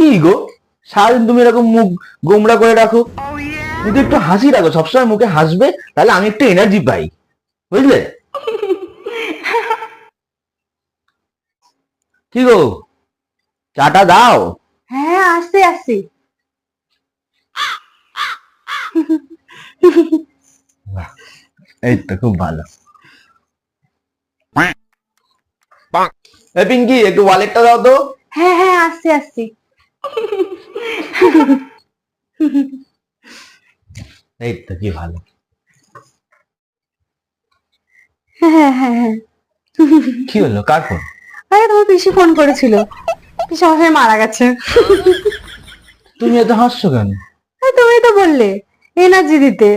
কি গো? সারাদিন তুমি এরকম মুখ গোমড়া করে রাখো। কিন্তু একটু হাসি রাখো সবসময় মুখে হাসবে তাহলে আমি একটু এনার্জি পাই। বুঝলে? কি গো? চাটা দাও? হ্যাঁ আসছি আসছি। এই তো খুব ভালো। এ পিঙ্কি একটু ওয়ালেটটা দাও তো। হ্যাঁ হ্যাঁ আসছি আসছি। এই তো কি ভালো। হ্যাঁ হ্যাঁ হ্যাঁ হ্যাঁ। কি হলো? কার ফোন আরে তোমার পিসি ফোন করেছিল। পিসি আমার মারা গেছে। তুমি এত হাসছো কেন? তুমি তো বললে এনার্জি দিতে।